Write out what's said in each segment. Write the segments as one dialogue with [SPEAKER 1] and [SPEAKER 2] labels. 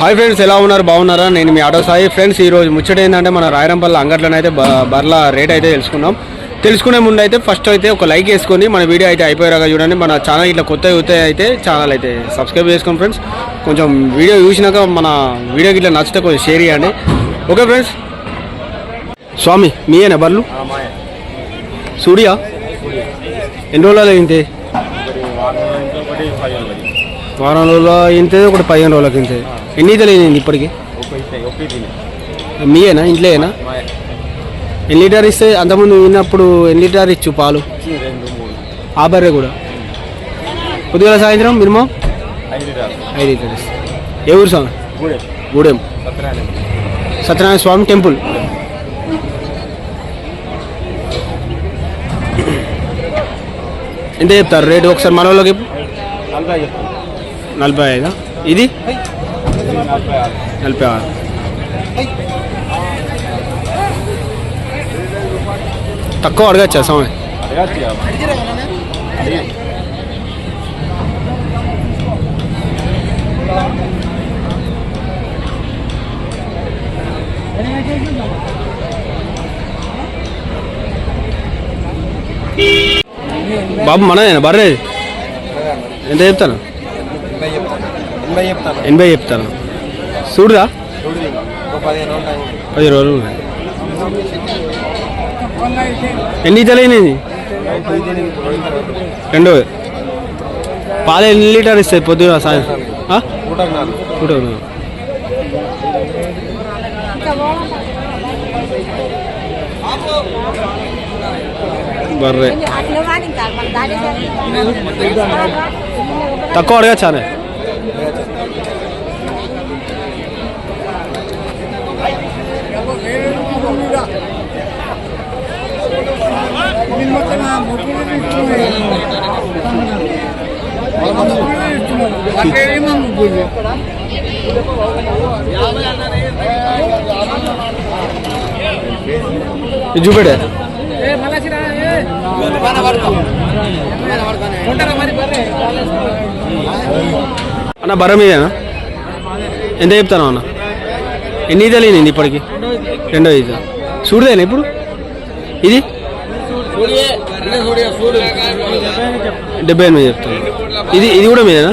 [SPEAKER 1] Hi friends ఎలా ఉన్నారు? బాగున్నారా? నేను మీ ఆటో సాయి. ఫ్రెండ్స్ ఈ రోజు ముచ్చట ఏంటంటే మన రాయరంపల్లి అంగట్లోనైతే బ- బర్ల రేట్ అయితే తెలుసుకుందాం తెలుసుకునే ముందు అయితే ఫస్ట్ అయితే ఒక లైక్ వేసుకొని మన వీడియో అయితే అయిపోయాక చూడండి. మన ఛానల్ ఇట్లా కొత్త యూత్ అయితే ఛానల్ అయితే సబ్స్క్రైబ్ చేసుకోండి ఫ్రెండ్స్ కొంచెం వీడియో చూసినాక మన వీడియోకి ఇట్లా నచ్చితే కొంచెం షేర్ చేయండి. ఓకే ఫ్రెండ్స్ స్వామి మీయేనా బర్లు? సూర్య? ఎన్ని రోజులు ఇంతే వారం రోజులు ఇంతే ఒకటి పదిహేను రోజులకి ఇంతే ఎన్ని తెలియదు ఇప్పటికి? మీయేనా? ఇంట్లోయేనా? ఎన్ని లీటర్ ఇస్తే అంతకుముందు విన్నప్పుడు ఎన్ని లీటర్ ఇచ్చు పాలు? ఆ బర్రె కూడా? పొద్దుగల సాయంత్రం మినిమం? ఐదు లీటర్ ఇస్తే. ఏ ఊరు స్వామి? గూడెం. సత్యనారాయణ స్వామి టెంపుల్. ఎంత చెప్తారు రేటు? ఒకసారి మన వాళ్ళకి. నలభై ఐదా ఇది? నలభై ఆరు తక్కువ అడగచ్చా సమయం బాబు మనదేనా బర్రే ఎంత చెప్తాను ఎనభై చెప్తాను చూడరా. పది రోజులు ఎన్ని తెలియనిది రెండో. పాలు ఎన్ని లీటర్ ఇస్తాయి పొద్దున సాయంత్రం నాలుగు. బర్రే. తక్కువ అడగచ్చానే ఇది చూపెడే అన్న బర్ర మీదేనా? ఎంత చెప్తాను అన్న? ఎన్ని తెలియదు ఇప్పటికి? రెండో ఇది చూడదేనా ఇప్పుడు? ఇది? డెబ్బై ఎనిమిది చెప్తాను. ఇది ఇది కూడా మీదేనా?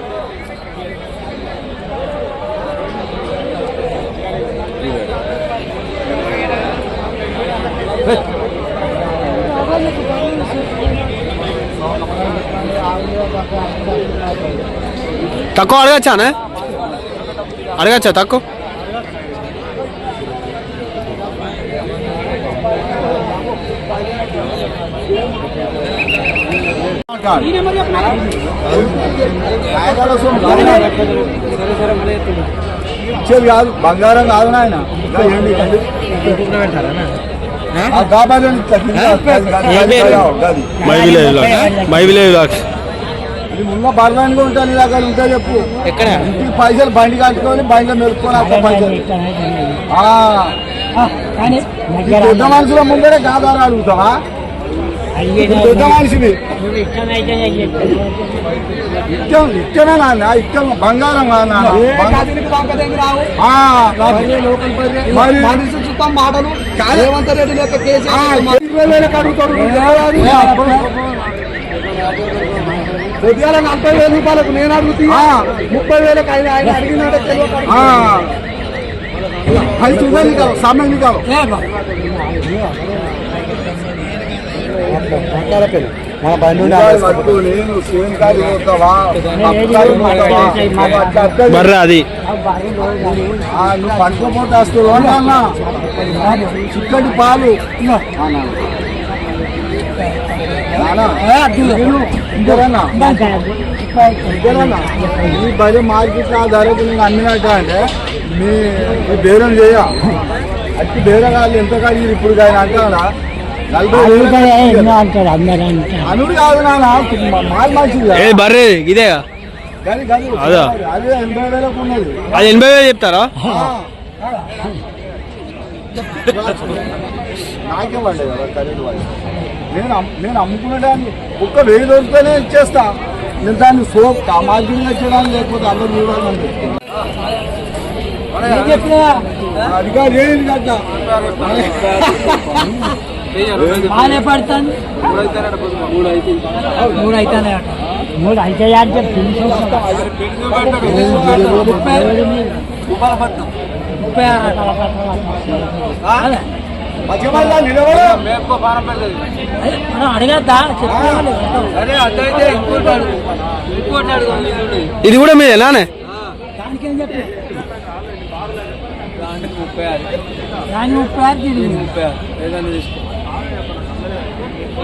[SPEAKER 1] తక్కువ అడగచ్చానే అడగచ్చా తక్కువ?
[SPEAKER 2] ఇచ్చేది కాదు బంగారం కాదు నాయన ఇంకా ఏంటి ఆ గాబాలు ఇట్లా ముందు బలవానికి ఉంటాను నీ దగ్గర ఉంటే చెప్పు.
[SPEAKER 3] ఎక్కడ?
[SPEAKER 2] ఇంటికి పైసలు బండి కట్టుకొని బండిలో మెరుపుకొని అక్క పైసలు. పెద్ద మనుషుల ముందరే గాదాలు అడుగుతావా? పెద్ద మనిషివి ఇష్టం ఇష్టమే నాన్న ఇష్టం బంగారం
[SPEAKER 3] చుట్టం మాటలు రేవంత్ రెడ్డి కేసీఆర్
[SPEAKER 2] అడుగుతాడు.
[SPEAKER 3] ఉద్యాల నలభై వేల రూపాయలకు నేను అడుగుతున్నా. ముప్పై వేలకు ఆయన ఆయన అడిగినాడే
[SPEAKER 2] అది. చూడండి కావు సామాన్య
[SPEAKER 1] కావు అది
[SPEAKER 2] నువ్వు పండుకోపోతే వస్తున్నావు చిక్కటి పాలు. ఈ బయట మార్కెట్ ఆ ధరకు నేను అమ్మినట్టు అంటే మీ మీ బేరం చేయ. అట్టి బేరం కాదు ఎంత కాదు ఇప్పుడు ఆయన అంటారా? అనుడు కాదు నాన్న మాల్ మంచిది?
[SPEAKER 1] ఏ బర్రే ఇదే. అది.
[SPEAKER 2] ఎనభై
[SPEAKER 1] వేలు చెప్తారా?
[SPEAKER 2] నాకే పడలేదు కదా ఖరీదు వాళ్ళు. నేను నేను అమ్ముకునేదాన్ని. ఒక్క వెయ్యి దొరికితేనే ఇచ్చేస్తా. నేను దాన్ని సో మార్కెట్ చేయడానికి లేకపోతే అందరు చూడాలని అధికారి ఏంటి కదా
[SPEAKER 4] పడుతుంది. మూడు అయితేనే అట మూడు అయితే అంటే. ముప్పై ఆరు
[SPEAKER 1] ఇది కూడా
[SPEAKER 4] దానికేం చెప్పి? దాని ముప్పై ఆరు. ముప్పై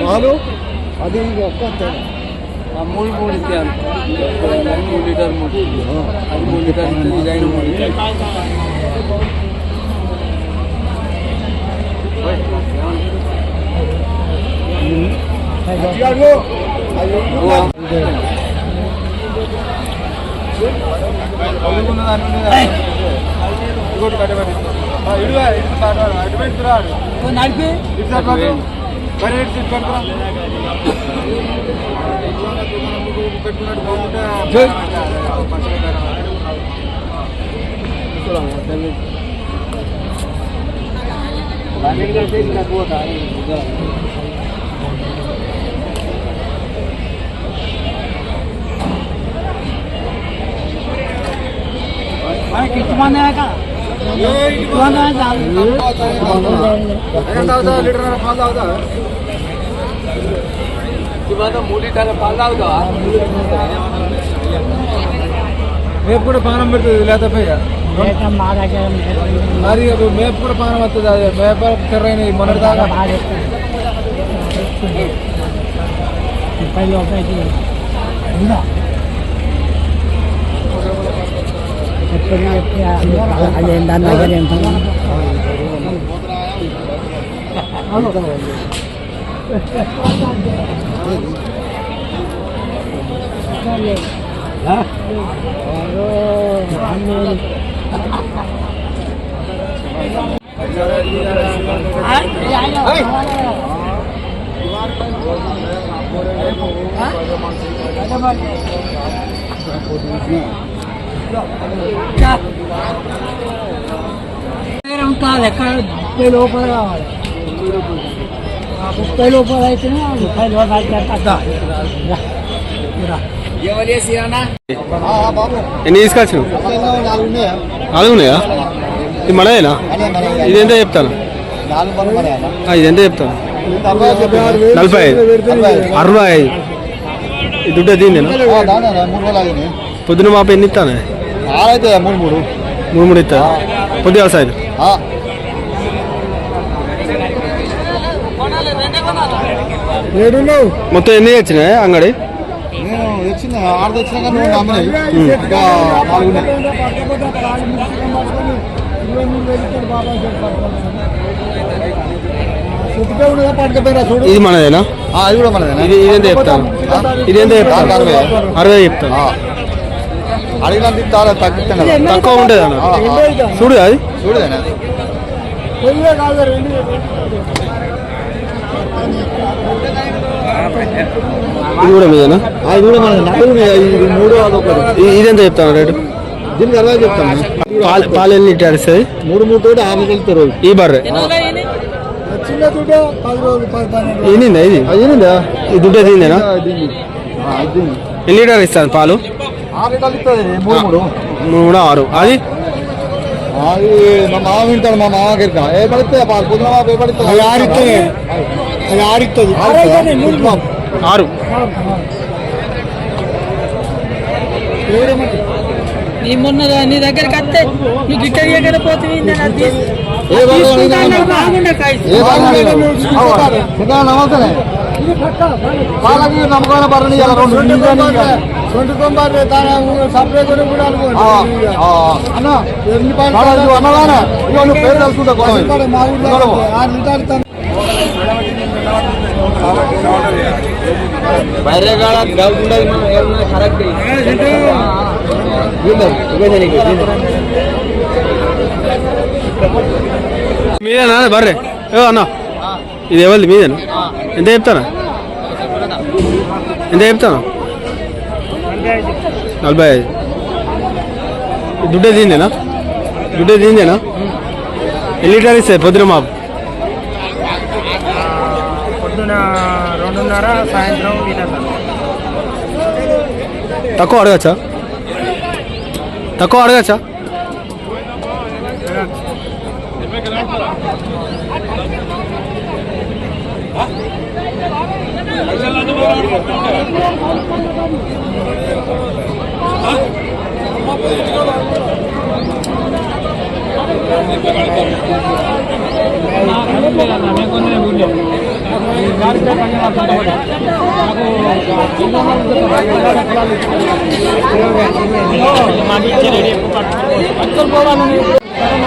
[SPEAKER 2] వాళ్ళు అది ఒక్క
[SPEAKER 3] మూడు మూడు ఇస్తాను మూడు లీటర్ మూడు. అది మూడు లీటర్ అయిన మూడు. లీటర్ ఇంకోటి కట్టబడి ఇడుగా ఇటు అటు పెట్టుకురాడు
[SPEAKER 4] నడిపి
[SPEAKER 3] ఇటు మరి ఇటు సీట్ పెట్టుకున్నట్టు బాగుంటే
[SPEAKER 4] మనకి చాలు
[SPEAKER 3] లీటర్ పాలు తాగుతా. మూడు లీటర్ పాలు తాగుతా మేపు కూడా పానం పెడుతుంది లేకపోయా
[SPEAKER 4] లేక మా దగ్గర
[SPEAKER 3] మరి మేపు కూడా పానం వస్తుంది అదే మేప కర్రైన మొన్నటి దాకా.
[SPEAKER 4] ముప్పై రూపాయలకి ఉందా? ఎప్పుడు అది దాని దగ్గర ఎంత ఉంటాలి ఎక్కడ ముప్పై లోపల కావాలి ముప్పై లోపల ఆ ముప్పై లోపల అయితే.
[SPEAKER 1] ఎన్ని తీసుకొచ్చు
[SPEAKER 2] నాలుగు ఉన్నాయా
[SPEAKER 1] ఇది మనదేనా ఇది ఎంత చెప్తాను
[SPEAKER 2] నాలుగు పనులు మరి అన్న.
[SPEAKER 1] ఆ, ఇది ఎంత చెప్తాను. నలభై ఐదు. అరవై ఐదు దుడ్డ
[SPEAKER 2] దానే
[SPEAKER 1] పొద్దున మాప ఎన్ని ఇస్తాను
[SPEAKER 2] ఆరైతే మూడు మూడు.
[SPEAKER 1] మూడు మూడు ఇస్తా సార్
[SPEAKER 2] ఆ. ఏడున్నావు?
[SPEAKER 1] మొత్తం ఎన్ని తెచ్చినాయి అంగడి? ఇది మనదేనా?
[SPEAKER 2] అది కూడా మనదేనా?
[SPEAKER 1] ఇది ఇది ఎంత చెప్తాను ఇది చెప్తాను
[SPEAKER 2] అరవై.
[SPEAKER 1] చెప్తాను.
[SPEAKER 2] అడిగినంత చాలా కదా.
[SPEAKER 1] తక్కువ ఉంటుంది అన్న. చూడు అది.
[SPEAKER 2] చూడదేనా
[SPEAKER 1] ఇది కూడా మీదేనా?
[SPEAKER 2] అది కూడా ఇది మూడు అదొకటి.
[SPEAKER 1] ఇది ఇది ఎంత చెప్తాను రేటు?
[SPEAKER 2] దీనికి అరవై చెప్తాను.
[SPEAKER 1] పాలు పాలు ఎన్ని లీటర్ ఇస్తుంది?
[SPEAKER 2] మూడు మూడు తోటి ఆరు వెళ్తారు
[SPEAKER 1] ఈ బర్రె.
[SPEAKER 2] చిన్న దుడ్డ పది రోజులు పది పన్నెండు
[SPEAKER 1] ఈనిందా ఇది?
[SPEAKER 2] అయ్యిందా
[SPEAKER 1] ఈ దుడ్డ
[SPEAKER 2] అది
[SPEAKER 1] ఎన్ని లీటర్ ఇస్తాను పాలు?
[SPEAKER 2] మూడు
[SPEAKER 1] ఆరు అది
[SPEAKER 2] అది మా మామ వింటాడు మా మామ గిరిక ఏ పడితే పొద్దున ఏ పడితే అది ఆరిస్తుంది అది ఆరిస్తుంది
[SPEAKER 1] ఆరు
[SPEAKER 4] నీ మొన్న నీ దగ్గరికి వస్తే నీకు ఇక్కడ ఎక్కడ పోతుంది బాగుండే కాయ.
[SPEAKER 2] ఏ బాగా నమస్తే వాళ్ళకి నమ్మకమైన బర్రెని ఇవ్వాలి రెండు సొంటి తొంభై సపరేట్ కూడా అన్న అన్నదానా ఇక నువ్వు పేరు తెలుసుకుంటా
[SPEAKER 3] బయరే కాడ డౌట్ ఉండదు మనం ఏమన్నా కరెక్ట్
[SPEAKER 1] మీదేనా బర్రే ఏ అన్న ఇది ఎవరిది? మీదేనా? ఎంత చెప్తానా? ఎంత చెప్తాను? నలభై ఐదు. దుడ్డే దీందేనా దుడ్డే దీందేనా ఎన్ని లీటర్ ఇస్తాయి పొద్దున మాపు
[SPEAKER 3] పొద్దున రెండున్నర సాయంత్రం
[SPEAKER 1] తక్కువ అడగచ్చా? తక్కువ అడగచ్చా.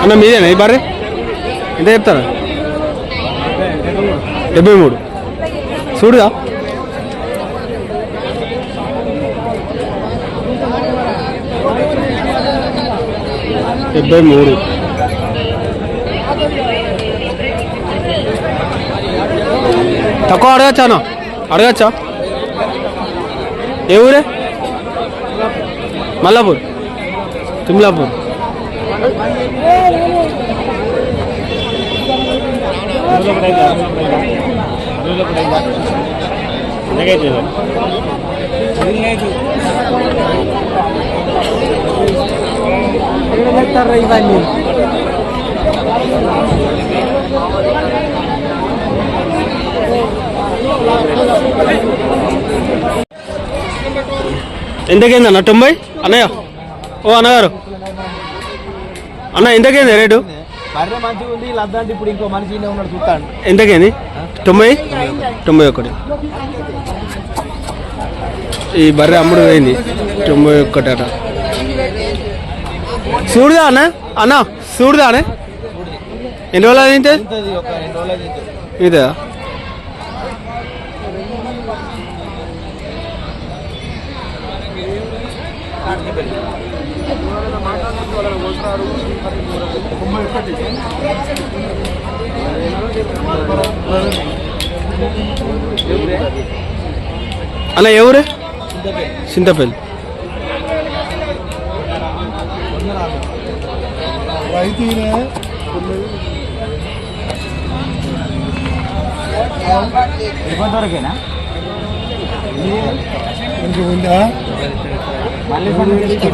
[SPEAKER 1] అన్న మీదేనా ఈ బర్రె? ఎంత చెప్తారా? డెబ్బై మూడు. చూడుదా డెబ్బై మూడు. తక్కువ అడగచ్చా అన్న? అడగచ్చా? ఏ ఊరే? మల్లాపూర్. తిమ్లాపూర్.
[SPEAKER 4] ఇవన్నీ
[SPEAKER 1] ఎంతకైంది అన్న తొంభై? అన్నయ్య? ఓ అన్నగారు. అన్న ఎంతకైంది రేటు?
[SPEAKER 3] బర్రె మంచిగా ఉంది ఇలా అంటే ఇప్పుడు ఇంకో మనిషి ఈయనే ఉన్నాడు చూస్తాడు.
[SPEAKER 1] ఎంతకైంది? తొంభై? తొంభై ఒకటి. ఈ బర్రె అమ్ముడు పోయింది. తొంభై ఒక్కటట చూడుదా అన్న? అన్న చూడుదా అన్న? ఎన్ని రోజులు
[SPEAKER 3] రోజులు
[SPEAKER 1] ఇదా అన్న ఎవరే? చింతపల్లి.
[SPEAKER 2] రైతు ఈయనే.
[SPEAKER 3] దొరికేనా
[SPEAKER 2] ఇంక ఉందా